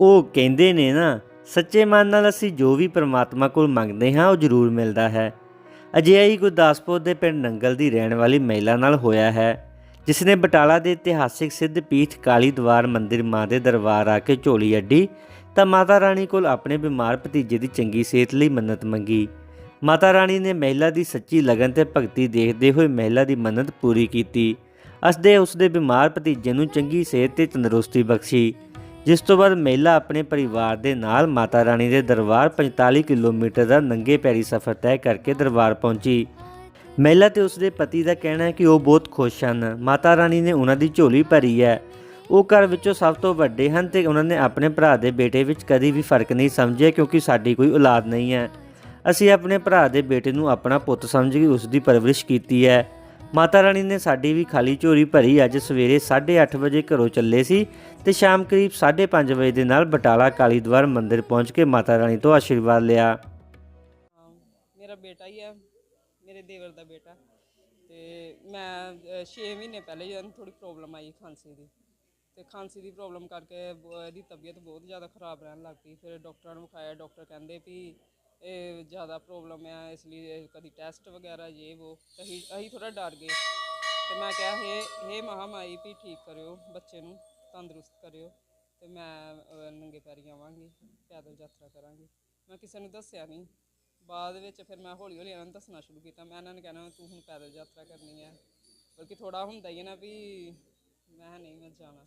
ਉਹ ਕਹਿੰਦੇ ਨੇ ਨਾ, ਸੱਚੇ ਮਨ ਨਾਲ ਅਸੀਂ ਜੋ ਵੀ ਪ੍ਰਮਾਤਮਾ ਕੋਲ ਮੰਗਦੇ ਹਾਂ, ਉਹ ਜ਼ਰੂਰ ਮਿਲਦਾ ਹੈ। ਅਜਿਹਾ ਹੀ ਗੁਰਦਾਸਪੁਰ ਦੇ ਪਿੰਡ ਨੰਗਲ ਦੀ ਰਹਿਣ ਵਾਲੀ ਮਹਿਲਾ ਨਾਲ ਹੋਇਆ ਹੈ ਜਿਸ ਨੇ ਬਟਾਲਾ ਦੇ ਇਤਿਹਾਸਿਕ ਸਿੱਧ ਪੀਠ ਕਾਲੀ ਦਵਾਰ ਮੰਦਿਰ ਮਾਂ ਦੇ ਦਰਬਾਰ ਆ ਕੇ ਝੋਲੀ ਅੱਡੀ, ਤਾਂ ਮਾਤਾ ਰਾਣੀ ਕੋਲ ਆਪਣੇ ਬਿਮਾਰ ਭਤੀਜੇ ਦੀ ਚੰਗੀ ਸਿਹਤ ਲਈ ਮੰਨਤ ਮੰਗੀ। ਮਾਤਾ ਰਾਣੀ ਨੇ ਮਹਿਲਾ ਦੀ ਸੱਚੀ ਲਗਨ ਤੇ ਭਗਤੀ ਦੇਖਦੇ ਹੋਏ ਮਹਿਲਾ ਦੀ ਮੰਨਤ ਪੂਰੀ ਕੀਤੀ। ਅਸਦੇ ਉਸ ਦੇ ਬਿਮਾਰ ਭਤੀਜੇ ਨੂੰ ਚੰਗੀ ਸਿਹਤ ਤੇ ਤੰਦਰੁਸਤੀ ਬਖਸ਼ੀ। ਜਿਸ ਤੋਂ ਬਾਅਦ ਮਹਿਲਾ ਆਪਣੇ ਪਰਿਵਾਰ ਦੇ ਨਾਲ ਮਾਤਾ ਰਾਣੀ ਦੇ ਦਰਬਾਰ 45 ਕਿਲੋਮੀਟਰ ਦਾ ਨੰਗੇ ਪੈਰੀ ਸਫ਼ਰ ਤੈਅ ਕਰਕੇ ਦਰਬਾਰ ਪਹੁੰਚੀ। ਮਹਿਲਾ ਤੇ ਉਸਦੇ ਪਤੀ ਦਾ ਕਹਿਣਾ ਹੈ ਕਿ ਉਹ ਬਹੁਤ ਖੁਸ਼ ਹਨ। ਮਾਤਾ ਰਾਣੀ ਨੇ ਉਹਨਾਂ ਦੀ ਝੋਲੀ ਭਰੀ ਹੈ। ਉਹ ਘਰ ਵਿੱਚੋਂ ਸਭ ਤੋਂ ਵੱਡੇ ਹਨ ਤੇ ਉਹਨਾਂ ਨੇ ਆਪਣੇ ਭਰਾ ਦੇ ਬੇਟੇ ਵਿੱਚ ਕਦੀ ਵੀ ਫ਼ਰਕ ਨਹੀਂ ਸਮਝਿਆ ਕਿਉਂਕਿ ਸਾਡੀ ਕੋਈ ਔਲਾਦ ਨਹੀਂ ਹੈ। ਅਸੀਂ ਆਪਣੇ ਭਰਾ ਦੇ ਬੇਟੇ ਨੂੰ ਆਪਣਾ ਪੁੱਤ ਸਮਝ ਕੇ ਉਸ ਦੀ ਪਰਵਰਿਸ਼ ਕੀਤੀ ਹੈ। ਮਾਤਾ ਰਾਣੀ ਨੇ ਸਾਡੀ ਵੀ ਖਾਲੀ ਝੋਰੀ ਭਰੀ ਅੱਜ ਸਵੇਰੇ 8:30 ਵਜੇ ਘਰੋਂ ਚੱਲੇ ਸੀ ਤੇ ਸ਼ਾਮ ਕਰੀਬ 5:30 ਵਜੇ ਦੇ ਨਾਲ ਬਟਾਲਾ ਕਾਲੀ ਦਵਾਰ ਮੰਦਿਰ ਪਹੁੰਚ ਕੇ ਮਾਤਾ ਰਾਣੀ ਤੋਂ ਆਸ਼ੀਰਵਾਦ ਲਿਆ। ਮੇਰਾ ਬੇਟਾ ਹੀ ਹੈ ਮੇਰੇ ਦੇਵਰ ਦਾ ਬੇਟਾ। ਤੇ ਮੈਂ 6 ਮਹੀਨੇ ਪਹਿਲੇ ਜਦੋਂ ਥੋੜੀ ਪ੍ਰੋਬਲਮ ਆਈ ਖਾਂਸੀ ਦੀ। ਤੇ ਖਾਂਸੀ ਦੀ ਪ੍ਰੋਬਲਮ ਕਰਕੇ ਇਹਦੀ ਤਬੀਅਤ ਬਹੁਤ ਜ਼ਿਆਦਾ ਖਰਾਬ ਰਹਿਣ ਲੱਗ ਪਈ। ਫਿਰ ਡਾਕਟਰਾਂ ਨੂੰ ਵਿਖਾਇਆ ਡਾਕਟਰ ਕਹਿੰਦੇ ਵੀ ਇਹ ਜ਼ਿਆਦਾ ਪ੍ਰੋਬਲਮ ਆ ਇਸ ਲਈ ਇਹ ਕਦੀ ਟੈਸਟ ਵਗੈਰਾ ਇਹ ਉਹ ਤੇ ਅਸੀਂ ਅਸੀਂ ਥੋੜਾ ਡਰ ਗਏ। ਤੇ ਮੈਂ ਕਿਹਾ ਹੇ ਹੇ ਮਹਾਮਾਈ ਵੀ ਠੀਕ ਕਰਿਓ ਬੱਚੇ ਨੂੰ ਤੰਦਰੁਸਤ ਕਰਿਓ ਤੇ ਮੈਂ ਅਹ, ਨੰਗੇ ਪੈਰੀ ਆਵਾਂਗੀ ਪੈਦਲ ਯਾਤਰਾ ਕਰਾਂਗੀ। ਮੈਂ ਕਿਸੇ ਨੂੰ ਦੱਸਿਆ ਨਹੀਂ ਬਾਅਦ ਵਿੱਚ ਫਿਰ ਮੈਂ ਹੌਲੀ ਹੌਲੀ ਇਹਨਾਂ ਨੂੰ ਦੱਸਣਾ ਸ਼ੁਰੂ ਕੀਤਾ। ਮੈਂ ਇਹਨਾਂ ਨੂੰ ਕਹਿਣਾ ਤੂੰ ਹੁਣ ਪੈਦਲ ਯਾਤਰਾ ਕਰਨੀ ਹੈ ਬਲਕਿ ਥੋੜਾ ਹੁੰਦਾ ਹੀ ਹੈ ਨਾ ਵੀ ਮੈਂ ਨਹੀਂ ਮੈਂ ਜਾਣਾ।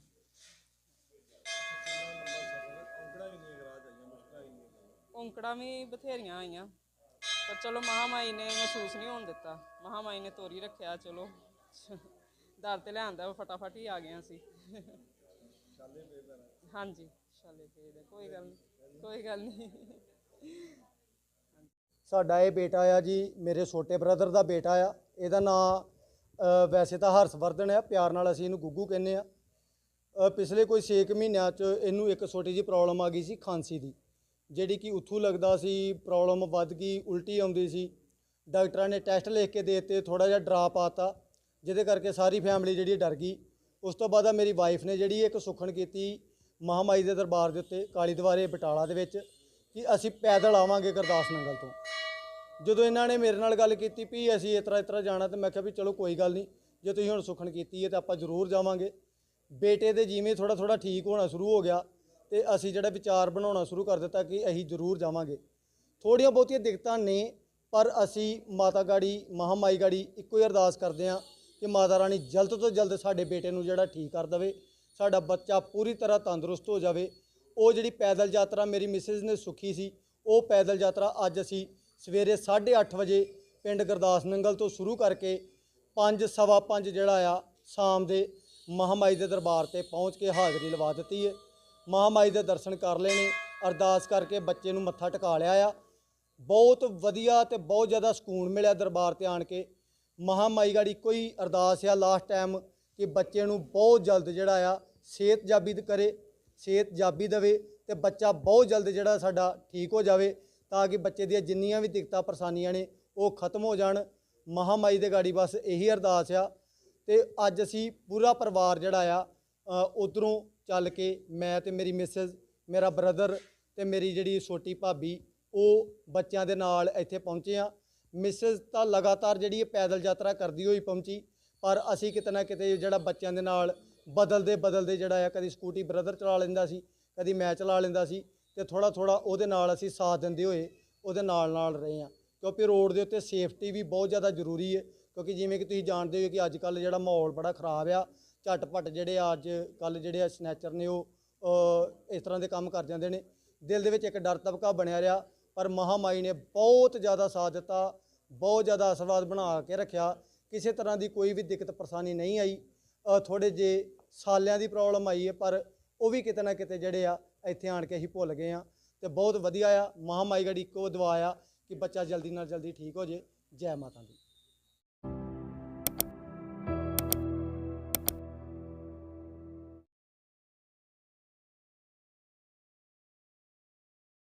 ਔਂਕੜਾਂ ਵੀ ਬਥੇਰੀਆਂ ਆਈਆਂ। ਪਰ ਚਲੋ ਮਹਾਮਾਈ ਨੇ ਮਹਿਸੂਸ ਨਹੀਂ ਹੋਣ ਦਿੱਤਾ। ਮਹਾਮਾਈ ਨੇ ਤੋਰੀ ਰੱਖਿਆ, ਚਲੋ। ਦਰ ਤੇ ਲਿਆਂਦਾ ਫਟਾਫਟ ਹੀ ਆ ਗਿਆ ਸੀ। ਹਾਂਜੀ, ਛਾਲੇ ਪੇ ਦੇ ਕੋਈ ਗੱਲ ਨਹੀਂ, ਕੋਈ ਗੱਲ ਨਹੀਂ। ਸਾਡਾ ਇਹ ਬੇਟਾ ਆ ਜੀ, ਮੇਰੇ ਛੋਟੇ ਬ੍ਰਦਰ ਦਾ ਬੇਟਾ ਆ। ਇਹਦਾ ਨਾਂ ਵੈਸੇ ਤਾਂ ਹਰਸ਼ਵਰਧਨ ਆ, ਪਿਆਰ ਨਾਲ ਅਸੀਂ ਇਹਨੂੰ ਗੁੱਗੂ ਕਹਿੰਦੇ ਆ। ਪਿਛਲੇ ਕੋਈ 6 ਮਹੀਨਿਆਂ 'ਚ ਇਹਨੂੰ ਇੱਕ ਛੋਟੀ ਜਿਹੀ ਪ੍ਰੋਬਲਮ ਆ ਗਈ ਸੀ, ਖਾਂਸੀ ਦੀ। ਜਿਹੜੀ ਕਿ ਉੱਥੋਂ ਲੱਗਦਾ ਸੀ ਪ੍ਰੋਬਲਮ ਵੱਧ ਗਈ, ਉਲਟੀ ਆਉਂਦੀ ਸੀ। ਡਾਕਟਰਾਂ ਨੇ ਟੈਸਟ ਲਿਖ ਕੇ ਦੇ ਦਿੱਤੇ ਥੋੜਾ ਜਿਹਾ ਡਰਾ ਪਾਤਾ, ਜਿਹਦੇ ਕਰਕੇ ਸਾਰੀ ਫੈਮਿਲੀ ਜਿਹੜੀ ਡਰ ਗਈ। ਉਸ ਤੋਂ ਬਾਅਦ ਮੇਰੀ ਵਾਈਫ ਨੇ ਜਿਹੜੀ ਇੱਕ ਸੁਖਣ ਕੀਤੀ ਮਹਾਮਾਈ ਦੇ ਦਰਬਾਰ ਦੇ ਉੱਤੇ, ਕਾਲੀ ਦਵਾਰੇ, ਬਟਾਲਾ ਦੇ ਵਿੱਚ, ਕਿ ਅਸੀਂ ਪੈਦਲ ਆਵਾਂਗੇ ਗੁਰਦਾਸ ਨੰਗਲ ਤੋਂ। ਜਦੋਂ ਇਹਨਾਂ ਨੇ ਮੇਰੇ ਨਾਲ ਗੱਲ ਕੀਤੀ, ਵੀ ਅਸੀਂ ਇਸ ਤਰ੍ਹਾਂ ਇਸ ਤਰ੍ਹਾਂ ਜਾਣਾ, ਤੇ ਮੈਂ ਕਿਹਾ ਵੀ ਚਲੋ ਕੋਈ ਗੱਲ ਨਹੀਂ, ਜੇ ਤੁਸੀਂ ਹੁਣ ਸੁਖਣ ਕੀਤੀ ਹੈ, ਤਾਂ ਆਪਾਂ ਜ਼ਰੂਰ ਜਾਵਾਂਗੇ। ਬੇਟੇ ਦੇ ਜਿਵੇਂ ਥੋੜਾ ਥੋੜਾ ਠੀਕ ਹੋਣਾ ਸ਼ੁਰੂ ਹੋ ਗਿਆ ਤੇ ਅਸੀਂ ਜਿਹੜਾ ਵਿਚਾਰ ਬਣਾਉਣਾ ਸ਼ੁਰੂ ਕਰ ਦਿੱਤਾ ਕਿ ਅਸੀਂ ਜ਼ਰੂਰ ਜਾਵਾਂਗੇ। ਥੋੜੀਆਂ ਬਹੁਤੀਆਂ ਦਿੱਕਤਾਂ ਨੇ, ਪਰ ਅਸੀਂ ਮਾਤਾ ਗਾੜੀ, ਮਹਾਮਾਈ ਗਾੜੀ ਇੱਕੋ ਹੀ ਅਰਦਾਸ ਕਰਦੇ ਹਾਂ ਕਿ ਮਾਤਾ ਰਾਣੀ ਜਲਦ ਤੋਂ ਜਲਦ ਸਾਡੇ ਬੇਟੇ ਨੂੰ ਜਿਹੜਾ ਠੀਕ ਕਰ ਦੇਵੇ, ਸਾਡਾ ਬੱਚਾ ਪੂਰੀ ਤਰ੍ਹਾਂ ਤੰਦਰੁਸਤ ਹੋ ਜਾਵੇ। ਉਹ ਜਿਹੜੀ ਪੈਦਲ ਯਾਤਰਾ ਮੇਰੀ ਮਿਸਿਸ ਨੇ ਸੁਖੀ ਸੀ, ਉਹ ਪੈਦਲ ਯਾਤਰਾ ਅੱਜ ਅਸੀਂ ਸਵੇਰੇ 8:30 ਵਜੇ ਪਿੰਡ ਗੁਰਦਾਸ ਨੰਗਲ ਤੋਂ ਸ਼ੁਰੂ ਕਰਕੇ ਪੰਜ, ਸਵਾ ਪੰਜ ਜਿਹੜਾ ਆ, ਸ਼ਾਮ ਦੇ ਮਹਾਮਾਈ ਦੇ ਦਰਬਾਰ ਤੇ ਪਹੁੰਚ ਕੇ ਹਾਜ਼ਰੀ ਲਵਾ ਦਿੱਤੀ ਹੈ। ਮਹਾਮਾਈ ਦੇ ਦਰਸ਼ਨ ਕਰ ਲਏ ਨੇ ਅਰਦਾਸ ਕਰਕੇ ਬੱਚੇ ਨੂੰ ਮੱਥਾ ਟਿਕਾ ਲਿਆ ਆ। ਬਹੁਤ ਵਧੀਆ ਤੇ ਬਹੁਤ ਜ਼ਿਆਦਾ ਸਕੂਨ ਮਿਲਿਆ ਦਰਬਾਰ ਤੇ ਆਣ ਕੇ। ਮਹਾਮਾਈ ਗਾੜੀ ਕੋਈ ਅਰਦਾਸ ਆ ਲਾਸਟ ਟਾਈਮ ਕਿ ਬੱਚੇ ਨੂੰ ਬਹੁਤ ਜਲਦ ਜਿਹੜਾ ਆ, ਸਿਹਤ ਜਾਬੀ ਕਰੇ, ਸਿਹਤ ਜਾਬੀ ਦੇਵੇ ਤੇ ਬੱਚਾ ਬਹੁਤ ਜਲਦ ਜਿਹੜਾ ਸਾਡਾ ਠੀਕ ਹੋ ਜਾਵੇ ਤਾਂ ਕਿ ਬੱਚੇ ਦੀਆਂ ਜਿੰਨੀਆਂ ਵੀ ਦਿੱਕਤਾਂ ਪਰੇਸ਼ਾਨੀਆਂ ਨੇ ਉਹ ਖਤਮ ਹੋ ਜਾਣ। ਮਹਾਮਾਈ ਦੇ ਗਾੜੀ ਬਸ ਇਹੀ ਅਰਦਾਸ ਆ ਤੇ ਅੱਜ ਅਸੀਂ ਪੂਰਾ ਪਰਿਵਾਰ ਜਿਹੜਾ ਆ ਉਧਰੋਂ ਚੱਲ ਕੇ ਮੈਂ ਤੇ ਮੇਰੀ ਮਿਸਿਸ ਮੇਰਾ ਬ੍ਰਦਰ ਤੇ ਮੇਰੀ ਜਿਹੜੀ ਛੋਟੀ ਭਾਬੀ, ਉਹ ਬੱਚਿਆਂ ਦੇ ਨਾਲ ਇੱਥੇ ਪਹੁੰਚੇ ਆ ਮਿਸਿਸ ਤਾਂ ਲਗਾਤਾਰ ਜਿਹੜੀ ਇਹ ਪੈਦਲ ਯਾਤਰਾ ਕਰਦੀ ਹੋਈ ਪਹੁੰਚੀ, ਪਰ ਅਸੀਂ ਕਿਤੇ ਨਾ ਕਿਤੇ ਜਿਹੜਾ ਬੱਚਿਆਂ ਦੇ ਨਾਲ ਬਦਲਦੇ ਬਦਲਦੇ ਜਿਹੜਾ ਆ, ਕਦੀ ਸਕੂਟੀ ਬ੍ਰਦਰ ਚਲਾ ਲੈਂਦਾ ਸੀ, ਕਦੀ ਮੈਂ ਚਲਾ ਲੈਂਦਾ ਸੀ ਤੇ ਥੋੜਾ ਥੋੜਾ ਉਹਦੇ ਨਾਲ ਅਸੀਂ ਸਾਥ ਦਿੰਦੇ ਹੋਏ ਉਹਦੇ ਨਾਲ ਨਾਲ ਰਹੇ ਆ ਕਿਉਂਕਿ ਰੋਡ ਦੇ ਉੱਤੇ ਸੇਫਟੀ ਵੀ ਬਹੁਤ ਜ਼ਿਆਦਾ ਜ਼ਰੂਰੀ ਹੈ, ਕਿਉਂਕਿ ਜਿਵੇਂ ਕਿ ਤੁਸੀਂ ਜਾਣਦੇ ਹੋ ਕਿ ਅੱਜ ਕੱਲ ਜਿਹੜਾ ਮਾਹੌਲ ਬੜਾ ਖਰਾਬ ਆ ਝਟਪਟ ਜਿਹੜੇ ਆ ਅੱਜ ਕੱਲ ਜਿਹੜੇ ਆ ਸਨੈਚਰ ਨੇ ਉਹ ਇਸ ਤਰ੍ਹਾਂ ਦੇ ਕੰਮ ਕਰ ਜਾਂਦੇ ਨੇ। ਦਿਲ ਦੇ ਵਿੱਚ ਇੱਕ ਡਰ ਤਬਕਾ ਬਣਿਆ ਰਿਹਾ, ਪਰ ਮਹਾਮਾਈ ਨੇ ਬਹੁਤ ਜ਼ਿਆਦਾ ਸਾਥ ਦਿੱਤਾ, ਬਹੁਤ ਜ਼ਿਆਦਾ ਅਸਰਵਾਦ ਬਣਾ ਕੇ ਰੱਖਿਆ। ਕਿਸੇ ਤਰ੍ਹਾਂ ਦੀ ਕੋਈ ਵੀ ਦਿੱਕਤ ਪਰੇਸ਼ਾਨੀ ਨਹੀਂ ਆਈ। ਥੋੜੇ ਜੇ ਸਾਲਿਆਂ ਦੀ ਪ੍ਰੋਬਲਮ ਆਈ ਹੈ, ਪਰ ਉਹ ਵੀ ਕਿਤੇ ਨਾ ਕਿਤੇ ਜਿਹੜੇ ਆ ਇੱਥੇ ਆਣ ਕੇ ਅਸੀਂ ਭੁੱਲ ਗਏ ਆ ਤੇ ਬਹੁਤ ਵਧੀਆ ਆ। ਮਹਾਮਾਈ ਗੜੀ ਇੱਕੋ ਦੁਆ ਆ ਕਿ ਬੱਚਾ ਜਲਦੀ ਨਾਲ ਜਲਦੀ ਠੀਕ ਹੋ ਜੇ। ਜੈ ਮਾਤਾ ਦੀ।